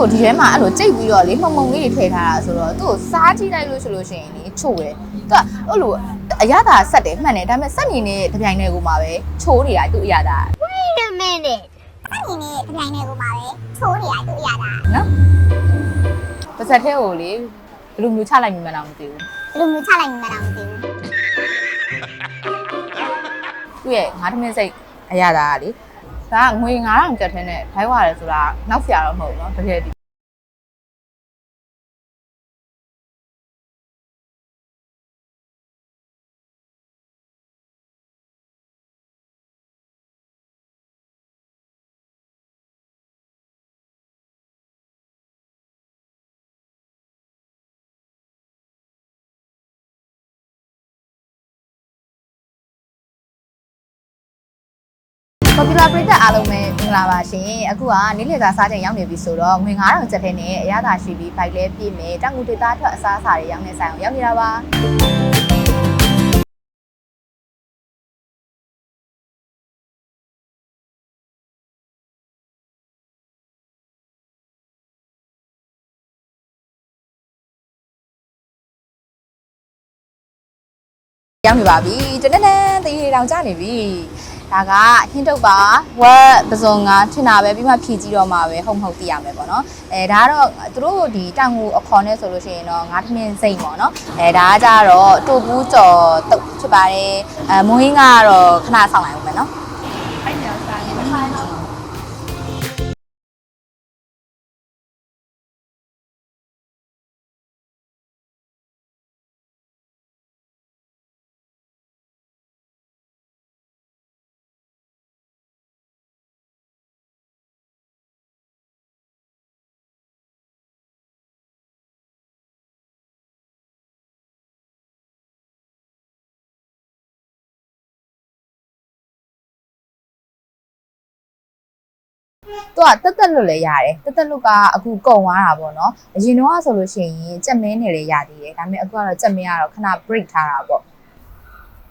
ကိုဒီထဲမှာအဲ့လိုကြိတ်ပြီးတော့လေမှုံမှုံလေးတွေထည့်ထားတာဆိုတော့သူ့ကိုစားကြည့်လိုက်လို့ဆိုလို့ရှိရင်လေချို့တယ်သူကအဲ့လိုအရသာဆက်တယ်မှန်တယ်ဒါပေမဲ့စက်မြင်နေတဲ့တပြိုင်တည်းကိုမှပဲချိုးနေတာသူ့အရသာ Wait a minute အဲ့ဒီနေ့ဒီတိုင်းနဲ့ကိုပါပဲချိုးနေရတူရတာနော်ပါစက်ထဲကိုလေဘယ်လိုမျိုးချလိုက်မိမှန်းတော့မသိဘူးဘယ်လိုမျိုးချလိုက်မှန်းတော့မသိဘူးသူ့ရဲ့ငါးထမင်းစိတ်အရသာကလေ ဒါကငွေ9000ကျပ်ထင်းနဲ့ဘိုင်းဝရတယ်ဆိုတာနောက်ဆရာတော့မဟုတ်ဘူးเนาะတကယ်ဒီ popular ပရိသတ်အားလုံးပဲမင်္ဂလာပါရှင်အခုကနေ့လည်စာစားချိန်ရောက်နေပြီဆိုတော့ငွေ9000ကျပ်ထဲနဲ့အရသာရှိပြီးဘိုက်လဲပြည့်မယ်တောင်ငူဒေတာထွက်အစားအစာတွေရောင်းနေဆိုင်အောင်ရောက်နေတာပါရောက်နေပါပြီတနက်နက်တရေတောင်ကြနေပြီ ဒါကဟင်းတုပ်ပါဝက်ပစုံငါထင်တာပဲပြီးမှဖြည့်ကြည့်တော့မှပဲဟုတ်မဟုတ်သိရမယ်ပေါ့နော်အဲဒါကတော့သူတို့ဒီတောင်ငူအခေါ်နဲ့ဆိုလို့ရှိရင်တော့ငါးထမင်းစိတ်ပေါ့နော်အဲဒါကကြတော့တူဘူးကြော်တုပ်ဖြစ်ပါတယ်အဲမွေးငါကတော့ခဏဆောင်လိုက်အောင်မယ်နော် သူကတက်တက်လွတ်လည်းရတယ်တက်တက်လွတ်ကအခုကုံသွားတာပေါ့နော်အရင်တော့ဆိုလို့ရှိရင်ကြက်မင်းနေလည်းရသေးတယ်ဒါပေမဲ့အခုကတော့ကြက်မင်းကတော့ခဏ break ထားတာပေါ့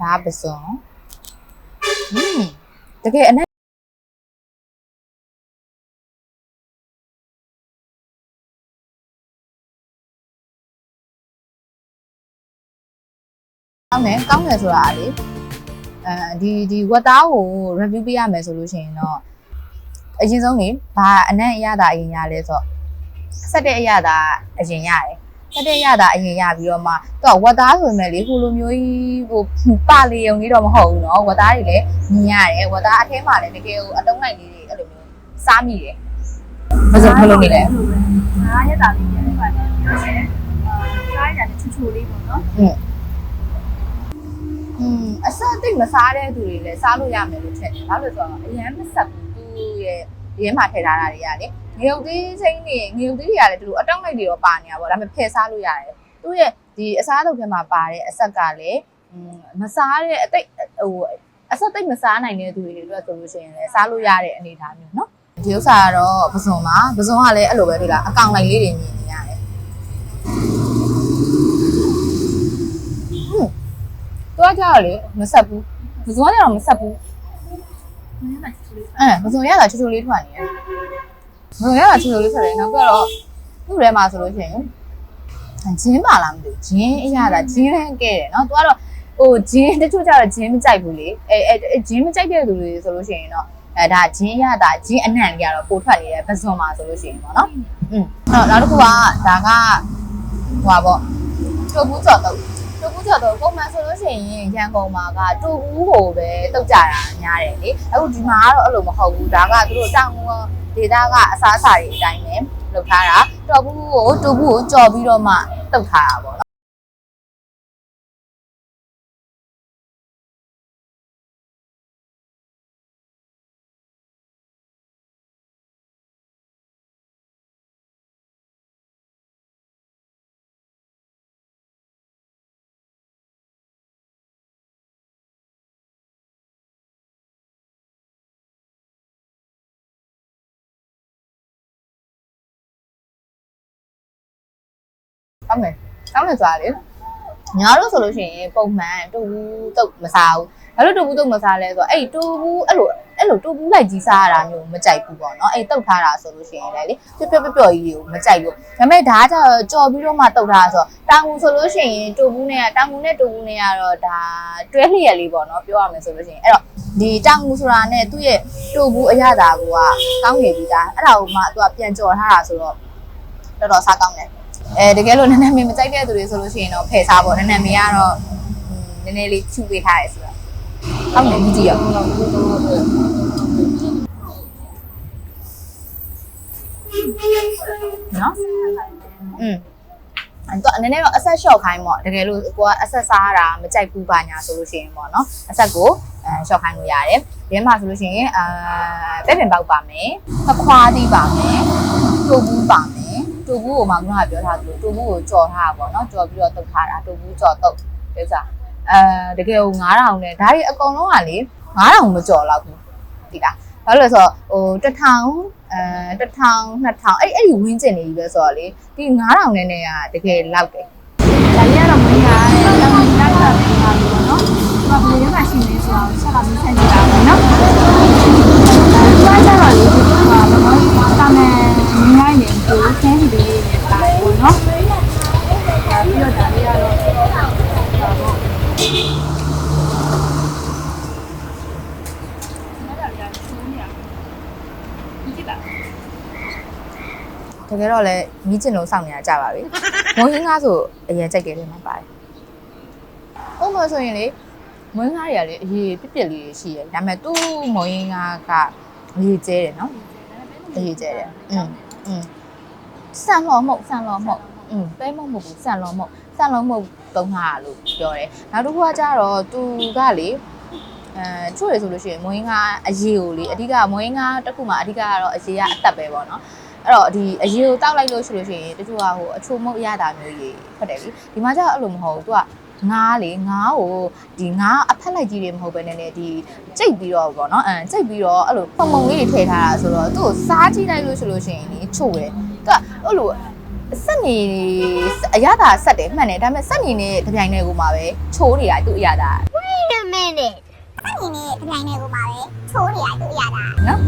ဒါကပစုံဟင်းတကယ်အနက်ကောင်းတယ်ကောင်းတယ်ဆိုတာကလေအဲဒီဒီဝက်သားကို review ပေးရမယ်ဆိုလို့ရှိရင်တော့ အရင်ဆုံးနေဘာအနံ့အရသာအရင်ရလဲဆိုတော့ဆက်တဲ့အရသာအရင်ရတယ်ဆက်တဲ့အရသာအရင်ရပြီးတော့မှသူကဝက်သားဆိုပေမဲ့လေဟိုလိုမျိုးကြီးဟိုပလေုံလေးတော့မဟုတ်ဘူးเนาะဝက်သားတွေလည်းမြင်ရတယ်ဝက်သားအထဲမှာလည်းတကယ်ဟိုအတုံးလိုက်လေးတွေအဲ့လိုမျိုးစားမိတယ်မစဘယ်လိုနေလဲ ငါးရက်တာလေးပြန်လိုက်ပါတယ်ပြောရှင်အာစားရတဲ့ချူချူလေးပေါ့နော် อืมอืมအစအသိမစားတဲ့သူတွေလည်းစားလို့ရမယ်လို့ထင်တယ်ဘာလို့လဲဆိုတော့အရင်မဆက်ဘူး သူရဲ့ရင်းမှာထည့်ထားတာတွေကလေငရုတ်သီးချင်းတွေငရုတ်သီးတွေကလည်းဒီလိုအတောက်လိုက်တွေရောပါနေတာပေါ့ဒါပေမဲ့ဖယ်စားလို့ရတယ်သူရဲ့ဒီအစားအသောက်ထဲမှာပါတဲ့အဆက်ကလည်းอืมမစားတဲ့အသိဟိုအဆက်သိမစားနိုင်တဲ့သူတွေအတွက်ဆိုလို့ရှိရင်လည်းစားလို့ရတဲ့အနေအထားမျိုးเนาะဒီဥစ္စာကတော့ပစုံပါပစုံကလည်းအဲ့လိုပဲဒီလားအကောင်လိုက်လေးတွေမြင်နေရတယ် ။သွားကြတော့လေမဆက်ဘူး။မစုံရတော့မဆက်ဘူး ငါးရက်တာချူချူလေး ။ အဲမစုံရတာချူချူလေးထွက်နေတယ်။မစုံရတာချူချူလေးထွက်တယ်။နောက်ပြီးတော့သူ့ထဲမှာဆိုလို့ရှိရင်ဂျင်းပါလားမသိဘူး။ဂျင်းအရတာဂျင်းလည်းကဲတယ်နော်။ तू ကတော့ဟိုဂျင်းတချို့ကျတော့ဂျင်းမကြိုက်ဘူးလေ။အဲအဲဂျင်းမကြိုက်တဲ့သူတွေဆိုလို့ရှိရင်တော့အဲဒါဂျင်းရတာဂျင်းအနံ့ကြီးကတော့ပိုထွက်နေတယ်ပစုံမှာဆိုလို့ရှိရင်ပေါ့နော်။อืมအဲ့တော့နောက်တစ်ခုကဒါကဟိုပါပေါ့ချိုးဘူးကြော်တော့ တူဘူး ကြော်တော့ပုံမှန်ဆိုလို့ရှိရင်ရန်ကုန်မှာကတူဘူးကိုပဲတုတ်ကြတာများတယ်လေအခုဒီမှာကတော့အဲ့လိုမဟုတ်ဘူးဒါကသူတို့တောင်ဒေတာကအစားအစာတွေအတိုင်းပဲလုပ်ထားတာတော်ဘူးကိုတူဘူးကိုကြော်ပြီးတော့မှတုတ်ထားတာပေါ့ နော်ကောင်းမယ်ကောင်းမယ်ဆိုတာလေညာတို့ဆိုလို့ရှိရင်ပုံမှန်တူဘူးတုတ်မစားဘူးဘာလို့တူဘူးတုတ်မစားလဲဆိုတော့အဲ့တူဘူးအဲ့လိုအဲ့အဲ့လိုတူပူးလိုက်ကြီးစားရတာမျိုးမကြိုက်ဘူးပေါ့နော်အဲ့တုတ်ထားတာဆိုလို့ရှိရင်လည်းလေပြပြပြပြကြီးကိုမကြိုက်ဘူးဒါပေမဲ့ဒါကကြော်ပြီးတော့မှတုတ်ထားတာဆိုတော့တောင်ငူဆိုလို့ရှိရင်တူပူးနဲ့တောင်ငူနဲ့တူပူးနဲ့ကတော့ဒါတွဲလျက်လေးပေါ့နော်ပြောရမယ်ဆိုလို့ရှိရင်အဲ့တော့ဒီတောင်ငူဆိုတာနဲ့သူ့ရဲ့တူပူးအရသာကကောင်းနေပြီဒါအဲ့ဒါကိုမှသူကပြန်ကြော်ထားတာဆိုတော့တော်တော်စားကောင်းတယ် အဲတကယ်လို့နည်းနည်းမင်းမကြိုက်တဲ့သူတွေဆိုလို့ရှိရင်တော့ဖယ်စားပေါ့နည်းနည်းမင်းကတော့နည်းနည်းလေးချူပေးထားရဲဆိုတော့ကောင်းတယ်ကြည့်ကြည့်ရောနော်อืมအဲ့တော့နည်းနည်းတော့အဆက်လျှော့ခိုင်းပေါ့တကယ်လို့ကိုကအဆက်စားတာမကြိုက်ဘူးပါညာဆိုလို့ရှိရင်ပေါ့နော်အဆက်ကိုအဲလျှော့ခိုင်းလို့ရတယ်ဒီမှာဆိုလို့ရှိရင်အာပဲ့ပင်ပေါက်ပါမယ်သခွားသီးပါမယ်တူဘူးပါမယ် တူဘူးကိုမှခုနကပြောထားသလိုတူဘူးကိုကြော်ထားတာပေါ့နော်ကြော်ပြီးတော့တုတ်ထားတာတူဘူးကြော်တုတ်ဒီဥစ္စာအဲတကယ်ကို9000နဲ့ဒါတွေအကုန်လုံးကလေ9000မကြော်တော့ဘူးဒီလားဘာလို့လဲဆိုတော့ဟို1000အဲ1000 2000အဲ့အဲ့ဒီဝင်းကျင်နေပြီပဲဆိုတော့လေဒီ9000နဲ့နဲ့ကတကယ်လောက်တယ် ဒါကြီးကတော့မင်းရတယ်တောင်းနေတာတာပဲပါလို့နော်ဘာဘယ်လိုမှရှိနေဆိုတော့ဆက်လာပြီးဆန်ကြတာပဲနော်ဒီကကျတော့လေဒီကဘာလို့တာမန်ငိုင်းနေကိုဆန်းစီလေးနဲ့တာပေါ့နော်ဒါပြီးတော့ဒါလေးကတော့ဒါပေါ့ ဒီက တကယ်တော့လည်းမြည်ကျင်လို့စောင့်နေရကြပါပြီမွေးဟင်းကားဆိုအရင်ကြိုက်တယ်လို့မှပါတယ်ဥပမာဆိုရင်လေမွေးဟင်းကားတွေကလေအရေးပြစ်ပြစ်လေးရှိတယ်ဒါပေမဲ့သူ့မွေးဟင်းကားကအရေးကျဲတယ်နော်အရေးကျဲတယ်อืมอืมဆန်လော်မဟုတ်ဆန်လော်မဟုတ်อืมပဲမဟုတ်မဟုတ်ဘူးဆန်လော်မဟုတ်ဆန်လော်မဟုတ်သုံးတာလို့ပြောတယ်နောက်တစ်ခုကကြတော့သူကလေ အဲချို့ရဆိုလို့ရှိရင်မွေးဟင်းကားအရေးကိုလေအဓိကမွေးဟင်းကားတစ်ခုမှအဓိကကတော့အရေးကအသက်ပဲပေါ့နော်အဲ့တော့ဒီအရေကိုတောက်လိုက်လို့ရှိလို့ရှိရင်တချို့ကဟိုအချိုမုတ်ရတာမျိုးကြီးထွက်တယ်လीဒီမှာကျတော့အဲ့လိုမဟုတ်ဘူးသူကငားလေငားကိုဒီငားအဖက်လိုက်ကြီးတွေမဟုတ်ပဲနဲ့ဒီကြိတ်ပြီးတော့ပေါ့နော်အဲကြိတ်ပြီးတော့အဲ့လိုပုံပုံလေးတွေထည့်ထားတာဆိုတော့သူ့ကိုစားကြည့်လိုက်လို့ရှိလို့ရှိရင်ဒီချို့တယ်သူကအဲ့လိုစက်နေအရသာဆက်တယ်မှန်တယ်ဒါပေမဲ့စက်နေနဲ့တပြိုင်တည်းကိုမှပဲချိုးနေတာသူ့အရသာ Wait a minute အဲ့ဒီနေ့ဒီတိုင်းလေးကိုပါပဲချိုးနေရတူရတာနော်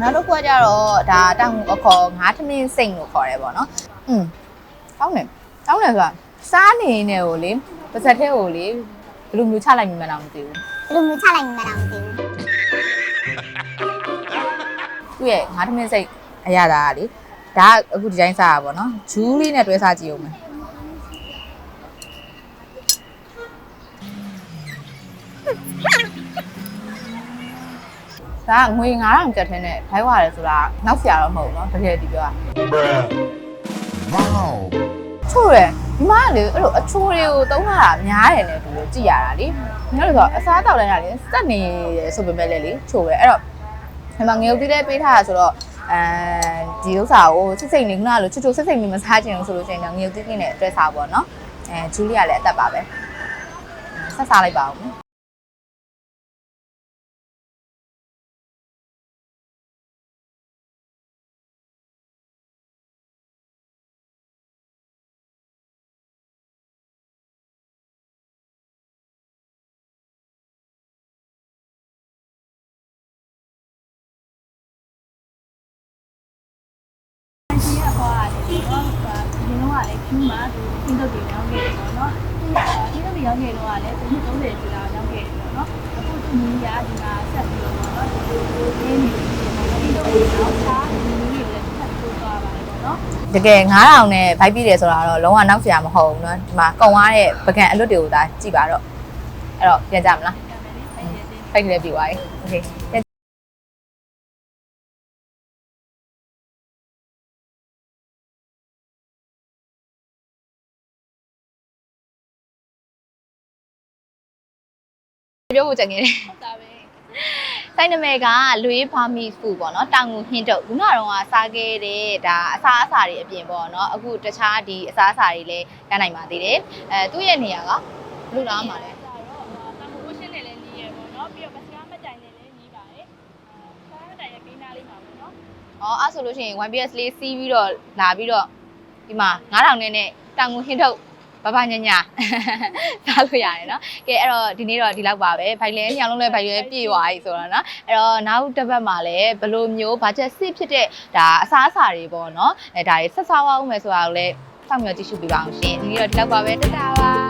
နောက်တစ်ခုကကြတော့ဒါတောင်အခေါ်ငါးထမင်းစိတ်လို့ခေါ်တယ်ပေါ့နော်อืมကောင်းတယ်ကောင်းတယ်ဆိုတာစားနေနေကိုလေပါဇက်ထဲကိုလေဘယ်လိုမျိုးချလိုက်မှန်းတော့မသိဘူးဘယ်လိုမျိုးချလိုက်မှန်းတော့မသိဘူးသူ့ရဲ့ငါးထမင်းစိတ်အရသာကလေဒါကအခုဒီတိုင်းစားတာပေါ့နော်ဂျူးလေးနဲ့တွဲစားကြည့်အောင်မယ် ဒါကငွေ9000ကျပ်ထင်းနဲ့ထိုင်းဝရတယ်ဆိုတာနောက်ဆရာတော့မဟုတ်ဘူးเนาะတကယ်ဒီပြောတာ Bruh. Wow. ချိုးတယ်ဒီမှာကလေအဲ့လိုအချိုးတွေကိုတုံးလာတာများတယ်နဲ့တူလို့ကြည်ရတာလေငါတို့ဆိုအစားတောက်လိုက်တာလေစက်နေတယ်ဆိုပေမဲ့လေလေချိုးတယ်အဲ့တော့ဒီမှာငရုတ်တိလေးပေးထားတာဆိုတော့အဲဒီဥစ္စာကိုစစ်စိတ်နေခုနကလိုချွတ်ချွတ်စစ်စိတ်နေမစားချင်ဘူးဆိုလို့ရှိရင်တော့ငရုတ်တိလေးနဲ့အတွဲစားပေါ့နော်အဲဂျူလီကလည်းအသက်ပါပဲဆက်စားလိုက်ပါဦး တော့ကလည်းကျူးမှာသူသင်းတုပ်တွေရောင်းခဲ့တယ်ပေါ့နော်ဒီတော့ရောင်းခဲ့တော့ကလည်းသူ30ကျလာရောင်းခဲ့တယ်ပေါ့နော်အခုသူမီးရဒီမှာဆက်ပြီးတော့ပေါ့နော်ဒီလိုရင်းနေတယ်ပေါ့နော်ဒီတော့တော့ချားဒီမီးတွေလည်းဆက်ထိုးသွားပါတယ်ပေါ့နော် တကယ်9000နဲ့ဗိုက်ပြီးတယ်ဆိုတာတော့လုံးဝနောက်ဆရာမဟုတ်ဘူးเนาะဒီမှာကုံသွားတဲ့ပကံအလွတ်တွေကိုသာကြည့်ပါတော့အဲ့တော့ပြန်ကြမလားဖိုက်ကလေးပြီးသွားပြီโอเคပြန် ကြ ပြောဖို့ကြံခဲ့တယ်ဟုတ်တာပဲဆိုင်နမဲကလွေးဘာမီဖူပေါ့နော်တောင်ငူဟင်းတုတ်ခုနကတော့ကစားခဲ့တဲ့ဒါအစားအစာတွေအပြင်ပေါ့နော်အခုတခြားဒီအစားအစာတွေလည်းရနိုင်ပါသေးတယ်အဲသူ့ရဲ့နေရာကဘယ်လိုလားမှာလဲဒါတော့တမဝရှင်းနဲ့လည်းညီးရပေါ့နော်ပြီးတော့မစကားမတိုင်နဲ့လည်းညီးပါတယ်ဆားမတိုင်ရဲ့ကိန်းသားလေးပါပေါ့နော်။အော်အဲ့ဆိုလို့ရှိရင် 1PS လေးစီးပြီးတော့လာပြီးတော့ဒီမှာ9000နဲ့နဲ့တောင်ငူဟင်းထုတ် ဘာဘာညညာစားလို့ရတယ်နော်ကဲအဲ့တော့ဒီနေ့တော့ဒီလောက်ပါပဲဘိုင်လဲညောင်လုံးလဲဘိုင်လဲပြေသွားပြီဆိုတော့နော်အဲ့တော့နောက်တစ်ပတ်မှာလည်းဘယ်လိုမျိုးဘာချက်စစ်ဖြစ်တဲ့ဒါအစားအစာတွေပေါ့နော်အဲဒါတွေဆက်စားအောင်မယ်ဆိုတာကိုလည်းစောင့်မျှော်ကြည့်ရှုပေးပါအောင်ရှင်ဒီနေ့တော့ဒီလောက်ပါပဲတတားပါ